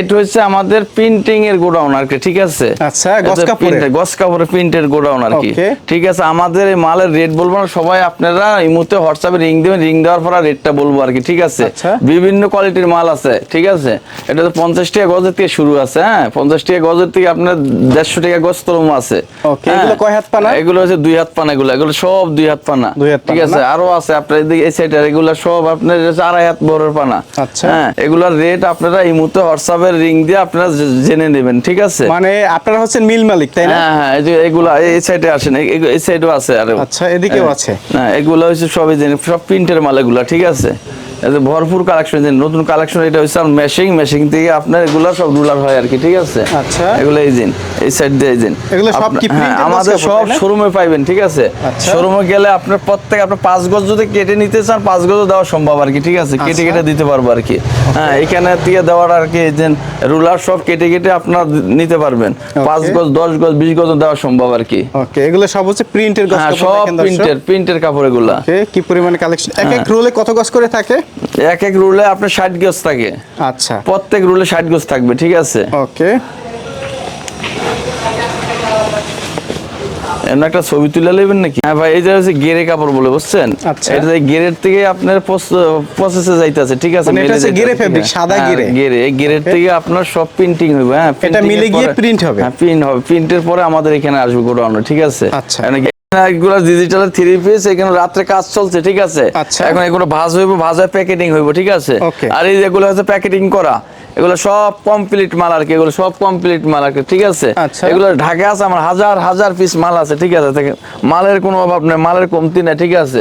এটা হচ্ছে আমাদের প্রিন্টিং এর গোডাউন আর কি ঠিক আছে আচ্ছা, গস কাপড়ের। গস কাপড়ের প্রিন্টের গোডাউন আর কি ঠিক আছে আমাদের এই মালের রেট বলব না সবাই আপনারা এই মুহূর্তে হোয়াটসঅ্যাপে রিং দেবেন রিং দেওয়ার পর রেটটা বলব আর কি ঠিক আছে আচ্ছা। বিভিন্ন কোয়ালিটির মাল আছে ঠিক আছে এটা তো পঞ্চাশ টাকা গজের থেকে শুরু আছে হ্যাঁ পঞ্চাশ টাকা গজের থেকে আপনার দেড়শো টাকা গজ তরম আছে এগুলো হ্যাঁ। কয় হাত পানা? এগুলো হচ্ছে দুই হাত পানা এগুলো এগুলো সব দুই হাত পানা ঠিক আছে আরও আছে আপনার এদিকে এই সাইডের এগুলো সব আপনার আড়াই হাত বড়ের পানা আচ্ছা। হ্যাঁ এগুলার রেট আপনারা এই মুহূর্তে হোয়াটসঅ্যাপের রিং দিয়ে আপনারা জেনে নেবেন ঠিক আছে? মানে আপনারা হচ্ছেন মিল মালিক তাই না? হ্যাঁ হ্যাঁ এই যে এগুলা এই সাইডে আসেন এই- এই আছে আরে। আচ্ছা, এদিকেও আছে। না এগুলো হচ্ছে সবই জেনে সব প্রিন্টের মাল এগুলা ঠিক আছে? ভরপুর কালেকশন নতুন কালেকশন এটা হচ্ছে মেশিং মেশিং থেকে আপনার এগুলা সব রুলার হয় আর কি ঠিক আছে? আচ্ছা। এগুলো এই দিন এই সাইড দিয়ে দিন এগুলো সব কি হ্যাঁ, আমাদের সব শোরুমে পাইবেন ঠিক আছে? আচ্ছা। শোরুমে গেলে আপনার প্রত্যেক আপনার পাঁচ গজ যদি কেটে নিতে চান পাঁচ গজ দেওয়া সম্ভব আর কি ঠিক আছে? কেটে আচ্ছা। কেটে দিতে পারব আর কি। হ্যাঁ এখানে দিয়ে দেওয়ার আর কি যে রুলার সব কেটে কেটে আপনার নিতে পারবেন। পাঁচ গজ দশ গজ বিশ গজ দেওয়া সম্ভব আর কি। ওকে এগুলো সব হচ্ছে প্রিন্টের গস হ্যাঁ সব। প্রিন্টের প্রিন্টের কাপড় এগুলা। কি পরিমাণে কালেকশন এক এক হ্যাঁ। রোলে কত গজ করে থাকে? এক এক রুলে আপনার ষাট গজ থাকে। আচ্ছা। প্রত্যেক রুলে ষাট গজ থাকবে ঠিক আছে? ওকে এমন একটা ছবি তুলে নেবেন নাকি হ্যাঁ ভাই এই যে হচ্ছে গেরে কাপড় বলে বুঝছেন আচ্ছা। এটা গেরের থেকে আপনার প্রসেসে যাইতেছে ঠিক আছে মানে এটা হচ্ছে গেরে আছে? সাদা হ্যাঁ, গেরে। গেরে এই গেরের থেকে আপনার সব প্রিন্টিং হবে হ্যাঁ এটা মিলে গিয়ে পরে- print হবে? হ্যাঁ প্রিন্ট হবে প্রিন্টের পরে আমাদের এখানে আসবে গোডাউনে ঠিক আছে আচ্ছা। এগুলো ডিজিটাল থ্রি পিস এখানে রাত্রে কাজ চলছে ঠিক আছে আচ্ছা। এখন এগুলো ভাজ হইব ভাজা প্যাকেটিং হইব ঠিক আছে. আর এই যেগুলো হচ্ছে প্যাকেটিং করা এগুলো সব কমপ্লিট মাল আর কি এগুলো সব কমপ্লিট মাল আর কি ঠিক আছে? আচ্ছা। এগুলো ঢাকা আছে আমার হাজার হাজার পিস মাল আছে ঠিক আছে? মালের কোনো অভাব নেই মালের কমতি নেই ঠিক আছে?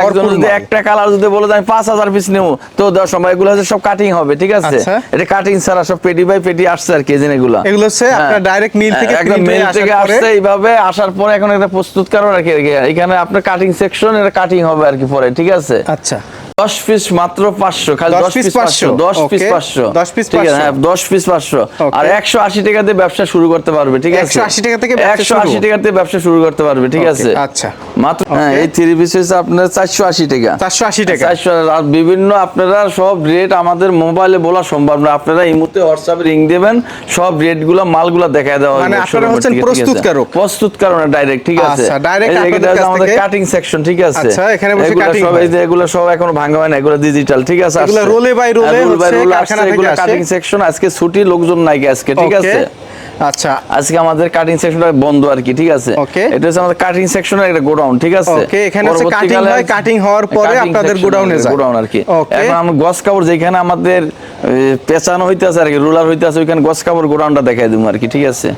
একজন যদি একটা কালার যদি বলে আমি পাঁচ হাজার পিস নেব তো দেওয়ার সময় এগুলো হচ্ছে সব কাটিং হবে ঠিক আছে? আচ্ছা। এটা কাটিং ছাড়া সব পেটি বাই পেটি আসছে আর কি জিনিসগুলো। এগুলো হচ্ছে আপনার direct mill থেকে হ্যাঁ, একদম মিল থেকে আসছে এইভাবে আসার পরে এখন একটা প্রস্তুত কারণ আর কি এখানে আপনার কাটিং সেকশন এটা কাটিং হবে আর কি পরে ঠিক আছে? আচ্ছা। দশ পিস মাত্র পাঁচশো খালি 10 দশ পিস পাঁচশো দশ পিস পাঁচশো। দশ পিস ঠিক আছে হ্যাঁ দশ পিস পাঁচশো। আর একশো আশি টাকা দিয়ে ব্যবসা শুরু করতে পারবে ঠিক আছে? 180 টাকা থেকে একশো আশি? টাকা দিয়ে ব্যবসা শুরু করতে পারবে ঠিক আছে? আচ্ছা। মাত্র? হ্যাঁ এই থ্রি পিস হচ্ছে আপনার চারশো আশি টাকা। 480 টাকা। চারশো আর বিভিন্ন আপনারা সব রেট আমাদের মোবাইলে বলা সম্ভব না। আপনারা এই মুহূর্তে হোয়াটসঅ্যাপে রিং দেবেন সব রেটগুলো মালগুলো দেখায় দেওয়া মানে আপনারা হচ্ছেন? প্রস্তুতকারক? প্রস্তুতকারক ডাইরেক্ট ঠিক আছে? আচ্ছা, আপনাদের আমাদের কাটিং সেকশন ঠিক আছে? আচ্ছা, এখানে বসে এগুলো সব। এই যে এগুলো সব এখনও ভাঙা হয় না এগুলো ডিজিটাল ঠিক আছে? এগুলো আসছে, থেকে এগুলো আসে। কাটিং সেকশন আজকে ছুটি লোকজন নাই আজকে ঠিক আছে? আচ্ছা। আজকে আমাদের কাটিং সেকশনটা বন্ধ আর কি ঠিক আছে. এটা হচ্ছে আমাদের কাটিং সেকশনের একটা গোডাউন ঠিক আছে? ওকে এখানে হচ্ছে কাটিং হয়, কাটিং হওয়ার পরে আপনাদের এর যায়। গোডাউন আর কি। এখন আমরা গস কাপড় যেখানে আমাদের পেঁচানো হইতেছে আর কি রুলার হইতেছে ওইখানে গস কাপড় গোডাউনটা দেখাই দেবো আর কি ঠিক আছে?